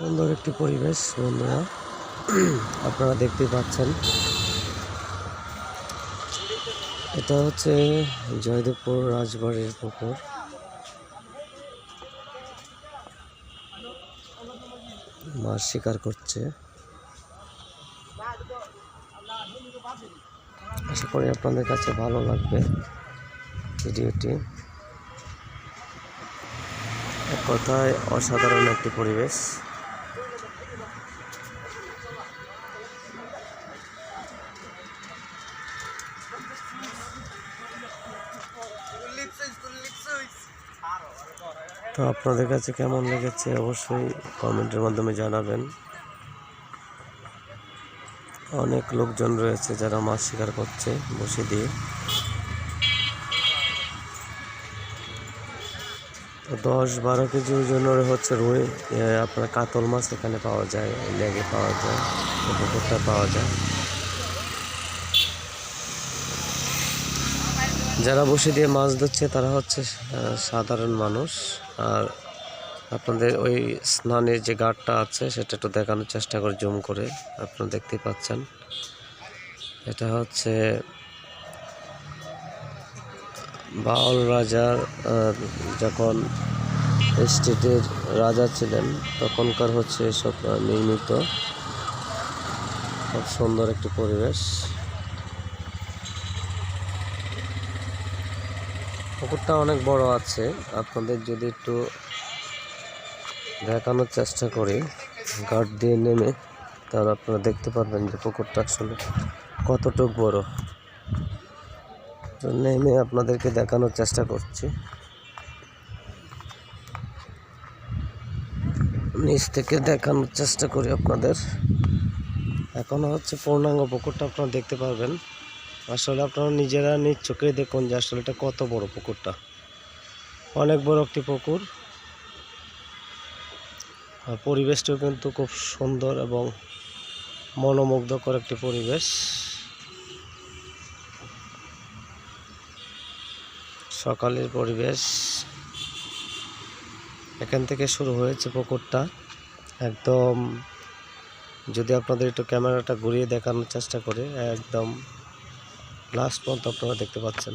সুন্দর একটি পরিবেশ, বন্ধুরা। আপনারা দেখতে পাচ্ছেন। এটা হচ্ছে জয়দেবপুর রাজবাড়ির পুকুর। মাছ শিকার করছে। আশা করি আপনাদের কাছে ভালো লাগবে ভিডিওটি। এক কথায় অসাধারণ একটি পরিবেশ। তো আপনাদের কাছে কেমন লেগেছে অবশ্যই কমেন্টের মাধ্যমে জানাবেন। অনেক লোকজন রয়েছে যারা মাছ শিকার করছে বসে দিয়ে। তো দশ বারো কেজি ওজনের হচ্ছে রুই আপনার কাতল মাছ এখানে পাওয়া যায়, লেগে পাওয়া যায় পাওয়া যায়। যারা বসে দিয়ে মাছ ধরছে, তারা হচ্ছে সাধারণ মানুষ। আর আপনাদের ওই স্নানের যে গাঢ়টা আছে, সেটা একটু দেখানোর চেষ্টা করে, জুম করে আপনারা দেখতেই পাচ্ছেন। এটা হচ্ছে বাউল রাজার যখন স্টেটের রাজা ছিলেন, তখনকার হচ্ছে এসব নির্মিত। খুব সুন্দর একটি পরিবেশ। পুকুরটা অনেক বড় আছে। আপনাদের যদি একটু দেখানোর চেষ্টা করি গার্ড দিয়ে নেমে, তাহলে আপনারা দেখতে পারবেন যে পুকুরটা আসলে কতটুক বড়। তো নেমে আপনাদেরকে দেখানোর চেষ্টা করছি। নিচ থেকে দেখানোর চেষ্টা করি আপনাদের। এখনও হচ্ছে পূর্ণাঙ্গ পুকুরটা আপনারা দেখতে পারবেন। আসলে আপনারা নিজেরা নিজ চোখে দেখুন যে আসলে এটা কত বড় পুকুরটা। অনেক বড় একটি পুকুর। পরিবেশটাও কিন্তু খুব সুন্দর এবং মনোমুগ্ধকর একটি পরিবেশ। সকালের পরিবেশ। এখান থেকে শুরু হয়েছে পুকুরটা। একদম যদি আপনাদের একটু ক্যামেরাটা ঘুরিয়ে দেখানোর চেষ্টা করে, একদম লাস্ট পর্যন্ত আপনারা দেখতে পাচ্ছেন।